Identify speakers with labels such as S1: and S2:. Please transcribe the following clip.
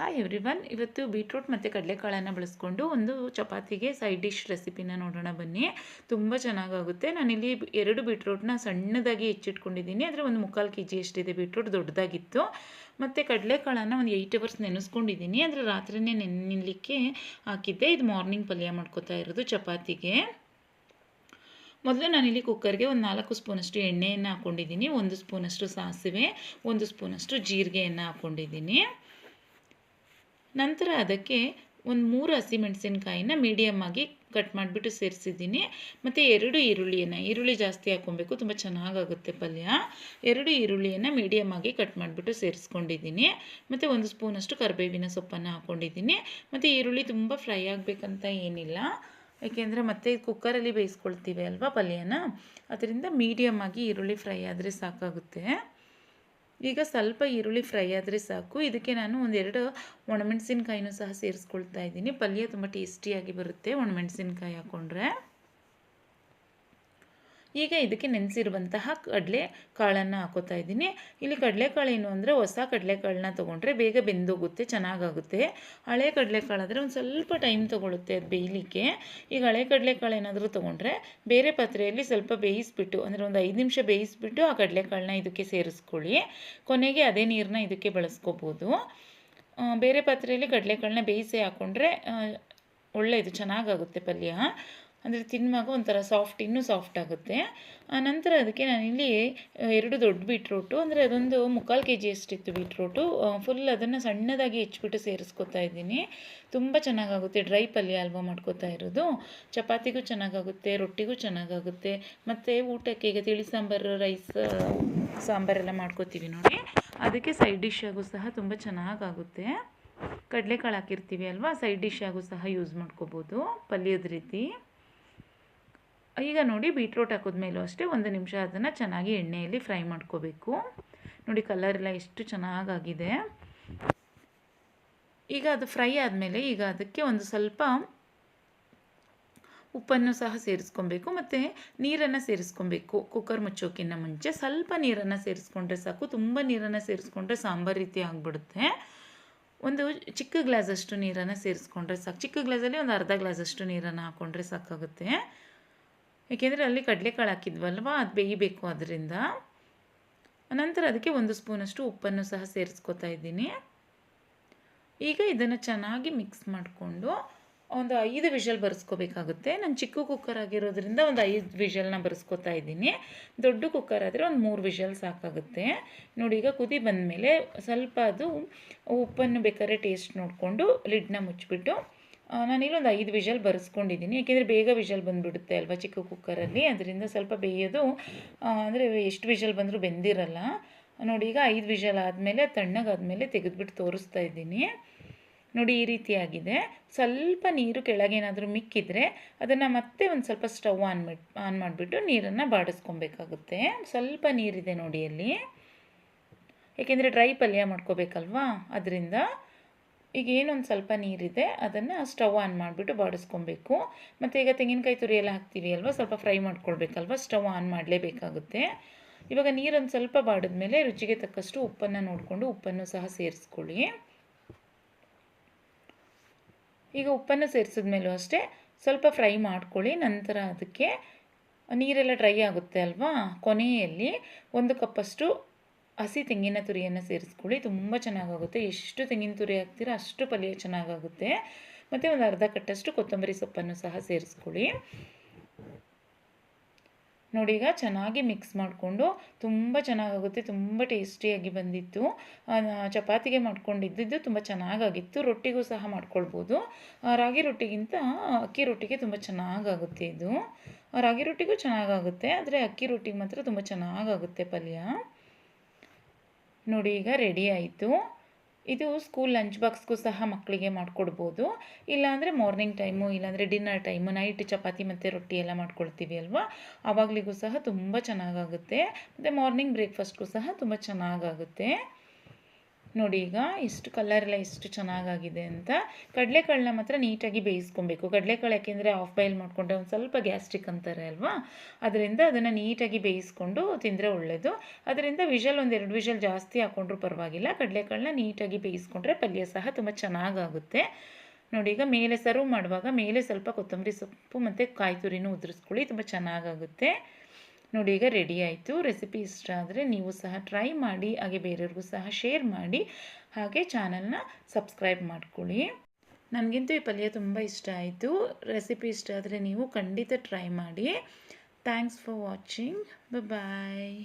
S1: Hi everyone ಇವತ್ತು beetroot ಮತ್ತು ಕಡಲೆಕಾಳನ್ನು ಬಳಸ್ಕೊಂಡು ಒಂದು ಚಪಾತಿಗೆ ಸೈಡ್ ಡಿಶ್ ರೆಸಿಪಿನ ನೋಡೋಣ ಬನ್ನಿ. ತುಂಬ ಚೆನ್ನಾಗಾಗುತ್ತೆ. ನಾನಿಲ್ಲಿ ಎರಡು ಬೀಟ್ರೂಟ್ನ ಸಣ್ಣದಾಗಿ ಹೆಚ್ಚಿಟ್ಕೊಂಡಿದ್ದೀನಿ. ಅಂದರೆ ಒಂದು ಮುಕ್ಕಾಲು ಕೆ ಜಿ ಎಷ್ಟಿದೆ ಬೀಟ್ರೂಟ್ ದೊಡ್ಡದಾಗಿತ್ತು. ಮತ್ತು ಕಡಲೆಕಾಳನ್ನು ಒಂದು ಏಯ್ಟ್ ಅವರ್ಸ್ ನೆನೆಸ್ಕೊಂಡಿದ್ದೀನಿ. ಅಂದರೆ ರಾತ್ರಿನೇ ನೆನೆಲಿಕ್ಕೆ ಹಾಕಿದ್ದೆ. ಇದು ಮಾರ್ನಿಂಗ್ ಪಲ್ಯ ಮಾಡ್ಕೋತಾ ಇರೋದು ಚಪಾತಿಗೆ. ಮೊದಲು ನಾನಿಲ್ಲಿ ಕುಕ್ಕರ್ಗೆ ಒಂದು ನಾಲ್ಕು ಸ್ಪೂನಷ್ಟು ಎಣ್ಣೆಯನ್ನು ಹಾಕ್ಕೊಂಡಿದ್ದೀನಿ ಒಂದು ಸ್ಪೂನಷ್ಟು ಸಾಸಿವೆ, ಒಂದು ಸ್ಪೂನಷ್ಟು ಜೀರಿಗೆಯನ್ನು ಹಾಕ್ಕೊಂಡಿದ್ದೀನಿ ನಂತರ ಅದಕ್ಕೆ ಒಂದು ಮೂರು ಹಸಿಮೆಣಸಿನ್ಕಾಯಿನ ಮೀಡಿಯಮ್ ಆಗಿ ಕಟ್ ಮಾಡಿಬಿಟ್ಟು ಸೇರಿಸಿದ್ದೀನಿ. ಮತ್ತು ಎರಡು ಈರುಳ್ಳಿಯನ್ನು, ಈರುಳ್ಳಿ ಜಾಸ್ತಿ ಹಾಕ್ಕೊಬೇಕು, ತುಂಬ ಚೆನ್ನಾಗಾಗುತ್ತೆ ಪಲ್ಯ. ಎರಡು ಈರುಳ್ಳಿಯನ್ನು ಮೀಡಿಯಮ್ ಆಗಿ ಕಟ್ ಮಾಡಿಬಿಟ್ಟು ಸೇರಿಸ್ಕೊಂಡಿದ್ದೀನಿ. ಮತ್ತು ಒಂದು ಸ್ಪೂನಷ್ಟು ಕರಿಬೇವಿನ ಸೊಪ್ಪನ್ನು ಹಾಕ್ಕೊಂಡಿದ್ದೀನಿ. ಮತ್ತು ಈರುಳ್ಳಿ ತುಂಬ ಫ್ರೈ ಆಗಬೇಕಂತ ಏನಿಲ್ಲ. ಏಕೆಂದರೆ ಮತ್ತೆ ಕುಕ್ಕರಲ್ಲಿ ಬೇಯಿಸ್ಕೊಳ್ತೀವಿ ಅಲ್ವಾ ಪಲ್ಯನ? ಅದರಿಂದ ಮೀಡಿಯಮ್ ಆಗಿ ಈರುಳ್ಳಿ ಫ್ರೈ ಆದರೆ ಸಾಕಾಗುತ್ತೆ. ಈಗ ಸ್ವಲ್ಪ ಈರುಳ್ಳಿ ಫ್ರೈ ಆದರೆ ಸಾಕು. ಇದಕ್ಕೆ ನಾನು ಒಂದೆರಡು ಒಣಮೆಣಸಿನ್ಕಾಯಿನೂ ಸಹ ಸೇರಿಸ್ಕೊಳ್ತಾ ಇದ್ದೀನಿ. ಪಲ್ಯ ತುಂಬ ಟೇಸ್ಟಿಯಾಗಿ ಬರುತ್ತೆ ಒಣಮೆಣಸಿನ್ಕಾಯಿ ಹಾಕ್ಕೊಂಡ್ರೆ ಈಗ ಇದಕ್ಕೆ ನೆನೆಸಿರುವಂತಹ ಕಡಲೆ ಕಾಳನ್ನು ಹಾಕೋತಾ ಇದ್ದೀನಿ. ಇಲ್ಲಿ ಕಡಲೆಕಾಳು ಏನು ಅಂದರೆ ಹೊಸ ಕಡಲೆಕಾಳನ್ನ ತೊಗೊಂಡ್ರೆ ಬೇಗ ಬೆಂದೋಗುತ್ತೆ, ಚೆನ್ನಾಗಾಗುತ್ತೆ. ಹಳೆ ಕಡಲೆಕಾಳಾದರೆ ಒಂದು ಸ್ವಲ್ಪ ಟೈಮ್ ತೊಗೊಳುತ್ತೆ ಅದು ಬೇಯಲಿಕ್ಕೆ. ಈಗ ಹಳೆ ಕಡಲೆಕಾಳು ಏನಾದರೂ ತೊಗೊಂಡ್ರೆ ಬೇರೆ ಪಾತ್ರೆಯಲ್ಲಿ ಸ್ವಲ್ಪ ಬೇಯಿಸ್ಬಿಟ್ಟು, ಅಂದರೆ ಒಂದು ಐದು ನಿಮಿಷ ಬೇಯಿಸ್ಬಿಟ್ಟು ಆ ಕಡಲೆಕಾಳನ್ನ ಇದಕ್ಕೆ ಸೇರಿಸ್ಕೊಳ್ಳಿ. ಕೊನೆಗೆ ಅದೇ ನೀರನ್ನ ಇದಕ್ಕೆ ಬಳಸ್ಕೋಬೋದು. ಬೇರೆ ಪಾತ್ರೆಯಲ್ಲಿ ಕಡಲೆಕಾಳನ್ನ ಬೇಯಿಸಿ ಹಾಕ್ಕೊಂಡ್ರೆ ಒಳ್ಳೆಯದು ಚೆನ್ನಾಗಾಗುತ್ತೆ ಪಲ್ಯ. ಅಂದರೆ ತಿನ್ನುವಾಗ ಒಂಥರ ಸಾಫ್ಟ್ ಇನ್ನೂ ಸಾಫ್ಟ್ ಆಗುತ್ತೆ. ನಂತರ ಅದಕ್ಕೆ ನಾನಿಲ್ಲಿ ಎರಡು ದೊಡ್ಡ ಬೀಟ್ರೋಟು ಅಂದರೆ ಅದೊಂದು ಮುಕ್ಕಾಲು ಕೆ ಜಿ ಅಷ್ಟಿತ್ತು ಬೀಟ್ರೋಟು ಫುಲ್ ಅದನ್ನು ಸಣ್ಣದಾಗಿ ಹೆಚ್ಚಿಬಿಟ್ಟು ಸೇರಿಸ್ಕೊತಾ ಇದ್ದೀನಿ. ತುಂಬ ಚೆನ್ನಾಗಾಗುತ್ತೆ ಡ್ರೈ ಪಲ್ಯ ಅಲ್ವಾ ಮಾಡ್ಕೋತಾ ಇರೋದು. ಚಪಾತಿಗೂ ಚೆನ್ನಾಗಾಗುತ್ತೆ, ರೊಟ್ಟಿಗೂ ಚೆನ್ನಾಗಾಗುತ್ತೆ. ಮತ್ತು ಊಟಕ್ಕೆ ಈಗ ತಿಳಿ ಸಾಂಬಾರು ರೈಸ್ ಸಾಂಬಾರೆಲ್ಲ ಮಾಡ್ಕೋತೀವಿ ನೋಡಿ. ಅದಕ್ಕೆ ಸೈಡ್ ಡಿಶ್ ಆಗು ಸಹ ತುಂಬ ಚೆನ್ನಾಗಾಗುತ್ತೆ. ಕಡಲೆಕಾಳು ಹಾಕಿರ್ತೀವಿ ಅಲ್ವಾ ಸೈಡ್ ಡಿಶ್ ಆಗು ಸಹ ಯೂಸ್ ಮಾಡ್ಕೋಬೋದು ಪಲ್ಯದ ರೀತಿ. ಈಗ ನೋಡಿ ಬೀಟ್ರೋಟ್ ಹಾಕಿದ್ಮೇಲೂ ಅಷ್ಟೇ ಒಂದು ನಿಮಿಷ ಅದನ್ನು ಚೆನ್ನಾಗಿ ಎಣ್ಣೆಯಲ್ಲಿ ಫ್ರೈ ಮಾಡ್ಕೋಬೇಕು. ನೋಡಿ ಕಲರ್ ಎಲ್ಲ ಎಷ್ಟು ಚೆನ್ನಾಗಾಗಿದೆ. ಈಗ ಅದು ಫ್ರೈ ಆದಮೇಲೆ ಈಗ ಅದಕ್ಕೆ ಒಂದು ಸ್ವಲ್ಪ ಉಪ್ಪನ್ನು ಸಹ ಸೇರಿಸ್ಕೊಬೇಕು ಮತ್ತು ನೀರನ್ನು ಸೇರಿಸ್ಕೊಬೇಕು. ಕುಕ್ಕರ್ ಮುಚ್ಚೋಕ್ಕಿಂತ ಮುಂಚೆ ಸ್ವಲ್ಪ ನೀರನ್ನು ಸೇರಿಸ್ಕೊಂಡ್ರೆ ಸಾಕು, ತುಂಬ ನೀರನ್ನು ಸೇರಿಸ್ಕೊಂಡ್ರೆ ಸಾಂಬಾರು ರೀತಿ ಆಗಿಬಿಡುತ್ತೆ. ಒಂದು ಚಿಕ್ಕ ಗ್ಲಾಸಷ್ಟು ನೀರನ್ನು ಸೇರಿಸ್ಕೊಂಡ್ರೆ ಸಾಕು. ಚಿಕ್ಕ ಗ್ಲಾಸಲ್ಲಿ ಒಂದು ಅರ್ಧ ಗ್ಲಾಸಷ್ಟು ನೀರನ್ನು ಹಾಕ್ಕೊಂಡ್ರೆ ಸಾಕಾಗುತ್ತೆ. ಏಕೆಂದರೆ ಅಲ್ಲಿ ಕಡಲೆಕಾಳು ಹಾಕಿದ್ವಲ್ವ? ಅದು ಬೇಯಬೇಕು ಅದರಿಂದ. ನಂತರ ಅದಕ್ಕೆ ಒಂದು ಸ್ಪೂನಷ್ಟು ಉಪ್ಪನ್ನು ಸಹ ಸೇರಿಸ್ಕೊತಾ ಇದ್ದೀನಿ. ಈಗ ಇದನ್ನು ಚೆನ್ನಾಗಿ ಮಿಕ್ಸ್ ಮಾಡಿಕೊಂಡು ಒಂದು ಐದು ವಿಷಲ್ ಬರೆಸ್ಕೋಬೇಕಾಗುತ್ತೆ. ನಾನು ಚಿಕ್ಕ ಕುಕ್ಕರ್ ಆಗಿರೋದ್ರಿಂದ ಒಂದು ಐದು ವಿಷಲ್ನ ಬರೆಸ್ಕೊತಾ ಇದ್ದೀನಿ. ದೊಡ್ಡ ಕುಕ್ಕರ್ ಆದರೆ ಒಂದು ಮೂರು ವಿಷಲ್ ಸಾಕಾಗುತ್ತೆ. ನೋಡಿ, ಈಗ ಕುದಿ ಬಂದಮೇಲೆ ಸ್ವಲ್ಪ ಅದು ಉಪ್ಪನ್ನು ಬೇಕಾದ್ರೆ ಟೇಸ್ಟ್ ನೋಡಿಕೊಂಡು ಲಿಡ್ನ ಮುಚ್ಚಿಬಿಟ್ಟು ನಾನಿಲ್ಲೊಂದು ಐದು ವಿಷಲ್ ಬರೆಸ್ಕೊಂಡಿದ್ದೀನಿ ಯಾಕೆಂದರೆ ಬೇಗ ವಿಷಲ್ ಬಂದುಬಿಡುತ್ತೆ ಅಲ್ವಾ ಚಿಕ್ಕ ಕುಕ್ಕರಲ್ಲಿ. ಅದರಿಂದ ಸ್ವಲ್ಪ ಬೇಯೋದು ಅಂದರೆ ಎಷ್ಟು ವಿಷಲ್ ಬಂದರೂ ಬೆಂದಿರಲ್ಲ. ನೋಡಿ, ಈಗ ಐದು ವಿಷಲ್ ಆದಮೇಲೆ ತಣ್ಣಗಾದಮೇಲೆ ತೆಗೆದುಬಿಟ್ಟು ತೋರಿಸ್ತಾ ಇದ್ದೀನಿ. ನೋಡಿ, ಈ ರೀತಿಯಾಗಿದೆ ಸ್ವಲ್ಪ ನೀರು ಕೆಳಗೇನಾದರೂ ಮಿಕ್ಕಿದರೆ ಅದನ್ನು ಮತ್ತೆ ಒಂದು ಸ್ವಲ್ಪ ಸ್ಟವ್ ಆನ್ ಮಾಡಿ ಆನ್ ಮಾಡಿಬಿಟ್ಟು ನೀರನ್ನು ಬಾಡಿಸ್ಕೊಬೇಕಾಗುತ್ತೆ. ಸ್ವಲ್ಪ ನೀರಿದೆ ನೋಡಿ ಅಲ್ಲಿ. ಏಕೆಂದರೆ ಡ್ರೈ ಪಲ್ಯ ಮಾಡ್ಕೋಬೇಕಲ್ವಾ? ಅದರಿಂದ ಈಗ ಏನೊಂದು ಸ್ವಲ್ಪ ನೀರಿದೆ, ಅದನ್ನು ಸ್ಟವ್ ಆನ್ ಮಾಡಿಬಿಟ್ಟು ಬಾಡಿಸ್ಕೊಬೇಕು. ಮತ್ತು ಈಗ ತೆಂಗಿನಕಾಯಿ ತುರಿ ಎಲ್ಲ ಹಾಕ್ತೀವಿ ಅಲ್ವಾ, ಸ್ವಲ್ಪ ಫ್ರೈ ಮಾಡ್ಕೊಳ್ಬೇಕಲ್ವ, ಸ್ಟವ್ ಆನ್ ಮಾಡಲೇಬೇಕಾಗುತ್ತೆ. ಇವಾಗ ನೀರೊಂದು ಸ್ವಲ್ಪ ಬಾಡಿದ ಮೇಲೆ ರುಚಿಗೆ ತಕ್ಕಷ್ಟು ಉಪ್ಪನ್ನು ನೋಡಿಕೊಂಡು ಉಪ್ಪನ್ನು ಸಹ ಸೇರಿಸ್ಕೊಳ್ಳಿ. ಈಗ ಉಪ್ಪನ್ನು ಸೇರಿಸಿದ್ಮೇಲೂ ಅಷ್ಟೇ ಸ್ವಲ್ಪ ಫ್ರೈ ಮಾಡ್ಕೊಳ್ಳಿ, ನಂತರ ಅದಕ್ಕೆ ನೀರೆಲ್ಲ ಡ್ರೈ ಆಗುತ್ತೆ ಅಲ್ವಾ, ಕೊನೆಯಲ್ಲಿ ಒಂದು ಕಪ್ಪಷ್ಟು ಹಸಿ ತೆಂಗಿನ ತುರಿಯನ್ನು ಸೇರಿಸ್ಕೊಳ್ಳಿ. ತುಂಬ ಚೆನ್ನಾಗಾಗುತ್ತೆ. ಎಷ್ಟು ತೆಂಗಿನ ತುರಿ ಹಾಕ್ತೀರೋ ಅಷ್ಟು ಪಲ್ಯ ಚೆನ್ನಾಗಾಗುತ್ತೆ. ಮತ್ತು ಒಂದು ಅರ್ಧ ಕಟ್ಟಷ್ಟು ಕೊತ್ತಂಬರಿ ಸೊಪ್ಪನ್ನು ಸಹ ಸೇರಿಸ್ಕೊಳ್ಳಿ. ನೋಡಿ ಈಗ ಚೆನ್ನಾಗಿ ಮಿಕ್ಸ್ ಮಾಡಿಕೊಂಡು ತುಂಬ ಚೆನ್ನಾಗಾಗುತ್ತೆ. ತುಂಬ ಟೇಸ್ಟಿಯಾಗಿ ಬಂದಿತ್ತು. ಚಪಾತಿಗೆ ಮಾಡ್ಕೊಂಡಿದ್ದು ತುಂಬ ಚೆನ್ನಾಗಾಗಿತ್ತು. ರೊಟ್ಟಿಗೂ ಸಹ ಮಾಡ್ಕೊಳ್ಬೋದು. ರಾಗಿ ರೊಟ್ಟಿಗಿಂತ ಅಕ್ಕಿ ರೊಟ್ಟಿಗೆ ತುಂಬ ಚೆನ್ನಾಗಾಗುತ್ತೆ ಇದು. ರಾಗಿ ರೊಟ್ಟಿಗೂ ಚೆನ್ನಾಗಾಗುತ್ತೆ. ಆದರೆ ಅಕ್ಕಿ ರೊಟ್ಟಿಗೆ ಮಾತ್ರ ತುಂಬ ಚೆನ್ನಾಗಾಗುತ್ತೆ ಪಲ್ಯ. ನೋಡಿ, ಈಗ ರೆಡಿ ಆಯಿತು. ಇದು ಸ್ಕೂಲ್ ಲಂಚ್ ಬಾಕ್ಸ್ಗೂ ಸಹ ಮಕ್ಕಳಿಗೆ ಮಾಡಿಕೊಡ್ಬೋದು. ಇಲ್ಲಾಂದರೆ ಮಾರ್ನಿಂಗ್ ಟೈಮು ಇಲ್ಲಾಂದರೆ ಡಿನ್ನರ್ ಟೈಮು ನೈಟ್ ಚಪಾತಿ ಮತ್ತು ರೊಟ್ಟಿ ಎಲ್ಲ ಮಾಡ್ಕೊಳ್ತೀವಿ ಅಲ್ವಾ? ಆವಾಗಲಿಗೂ ಸಹ ತುಂಬ ಚೆನ್ನಾಗಾಗುತ್ತೆ. ಮತ್ತು ಮಾರ್ನಿಂಗ್ ಬ್ರೇಕ್ಫಾಸ್ಟ್ಗೂ ಸಹ ತುಂಬ ಚೆನ್ನಾಗಾಗುತ್ತೆ. ನೋಡಿ ಈಗ ಇಷ್ಟು ಕಲರ್ ಎಲ್ಲ ಎಷ್ಟು ಚೆನ್ನಾಗಾಗಿದೆ ಅಂತ ಕಡಲೆಕಾಳನ್ನ ಮಾತ್ರ ನೀಟಾಗಿ ಬೇಯಿಸ್ಕೊಬೇಕು. ಕಡಲೆಕಾಳು ಯಾಕೆಂದರೆ ಆಫ್ ಬಾಯ್ಲ್ ಮಾಡಿಕೊಂಡ್ರೆ ಒಂದು ಸ್ವಲ್ಪ ಗ್ಯಾಸ್ಟ್ರಿಕ್ ಅಂತಾರೆ ಅಲ್ವಾ? ಅದರಿಂದ ಅದನ್ನು ನೀಟಾಗಿ ಬೇಯಿಸ್ಕೊಂಡು ತಿಂದರೆ ಒಳ್ಳೆಯದು ಅದರಿಂದ ವಿಷಲ್ ಒಂದು ಎರಡು ವಿಷಲ್ ಜಾಸ್ತಿ ಹಾಕ್ಕೊಂಡ್ರೂ ಪರವಾಗಿಲ್ಲ. ಕಡಲೆಕಾಳನ್ನ ನೀಟಾಗಿ ಬೇಯಿಸ್ಕೊಂಡ್ರೆ ಪಲ್ಯ ಸಹ ತುಂಬ ಚೆನ್ನಾಗಾಗುತ್ತೆ. ನೋಡಿ ಈಗ ಮೇಲೆ ಸರ್ವ್ ಮಾಡುವಾಗ ಮೇಲೆ ಸ್ವಲ್ಪ ಕೊತ್ತಂಬರಿ ಸೊಪ್ಪು ಮತ್ತು ಕಾಯಿ ತುರಿನೂ ಉದುರಿಸ್ಕೊಳ್ಳಿ, ತುಂಬ ಚೆನ್ನಾಗಾಗುತ್ತೆ. ನೋಡಿ, ಈಗ ರೆಡಿ ಆಯಿತು. ರೆಸಿಪಿ ಇಷ್ಟ ಆದರೆ ನೀವು ಸಹ ಟ್ರೈ ಮಾಡಿ, ಹಾಗೆ ಬೇರೆಯವ್ರಿಗೂ ಸಹ ಶೇರ್ ಮಾಡಿ, ಹಾಗೆ ಚಾನಲ್ನ ಸಬ್ಸ್ಕ್ರೈಬ್ ಮಾಡ್ಕೊಳ್ಳಿ. ನನಗಂತೂ ಈ ಪಲ್ಯ ತುಂಬ ಇಷ್ಟ ಆಯಿತು. ರೆಸಿಪಿ ಇಷ್ಟ ಆದರೆ ನೀವು ಖಂಡಿತ ಟ್ರೈ ಮಾಡಿ. Thanks for watching bye